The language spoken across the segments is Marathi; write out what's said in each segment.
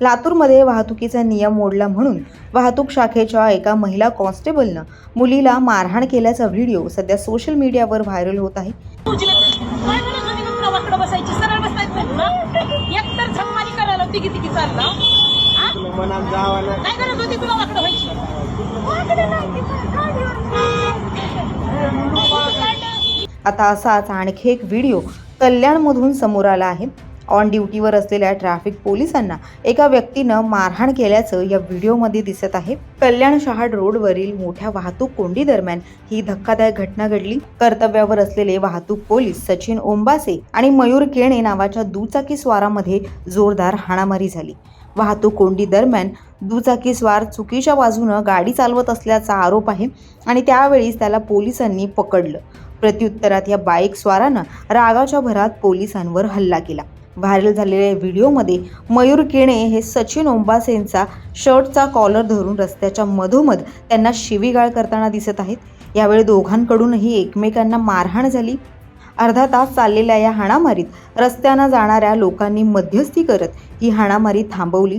लातूरमध्ये वाहतुकीचा नियम मोडला म्हणून वाहतूक शाखेच्या एका महिला कॉन्स्टेबलनं मुलीला मारहाण केल्याचा व्हिडिओ सध्या सोशल मीडियावर व्हायरल होत आहे. आता असाच आणखी एक व्हिडिओ कल्याणमधून समोर आला आहे. ऑन ड्युटीवर असलेल्या ट्रॅफिक पोलिसांना एका व्यक्तीनं मारहाण केल्याचं या व्हिडिओमध्ये दिसत आहे. कल्याण शहाड रोडवरील मोठ्या वाहतूक कोंडी दरम्यान ही धक्कादायक घटना घडली. कर्तव्यावर असलेले वाहतूक पोलीस सचिन ओंबासे आणि मयूर केणे नावाच्या दुचाकी स्वारामध्ये जोरदार हाणामारी झाली. वाहतूक कोंडी दरम्यान दुचाकी स्वार चुकीच्या बाजूनं गाडी चालवत असल्याचा आरोप आहे आणि त्यावेळीच त्याला पोलिसांनी पकडलं. प्रत्युत्तरात या बाईक स्वारानं रागाच्या भरात पोलिसांवर हल्ला केला. व्हायरल झालेल्या व्हिडिओमध्ये मयूर केणे हे सचिन ओंबासेंचा शर्टचा कॉलर धरून रस्त्याच्या मधोमध त्यांना शिवीगाळ करताना दिसत आहेत. यावेळी दोघांकडूनही एकमेकांना मारहाण झाली. अर्धा तास चाललेल्या या हाणामारीत रस्त्यानं जाणाऱ्या लोकांनी मध्यस्थी करत ही हाणामारी थांबवली.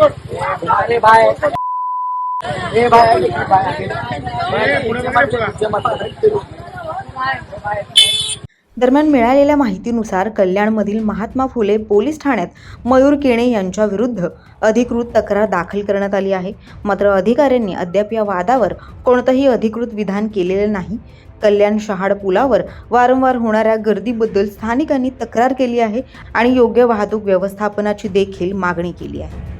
अरे बाय ए बाय दरम्यान मिळालेल्या माहितीनुसार कल्याणमधील महात्मा फुले पोलीस ठाण्यात मयूर केणे यांच्या विरुद्ध अधिकृत तक्रार दाखल करण्यात आली आहे. मात्र अधिकाऱ्यांनी अद्याप या वादावर कोणतंही अधिकृत विधान केलेलं नाही. कल्याण शहाड पुलावर वारंवार होणाऱ्या गर्दीबद्दल स्थानिकांनी तक्रार केली आहे आणि योग्य वाहतूक व्यवस्थापनाची देखील मागणी केली आहे.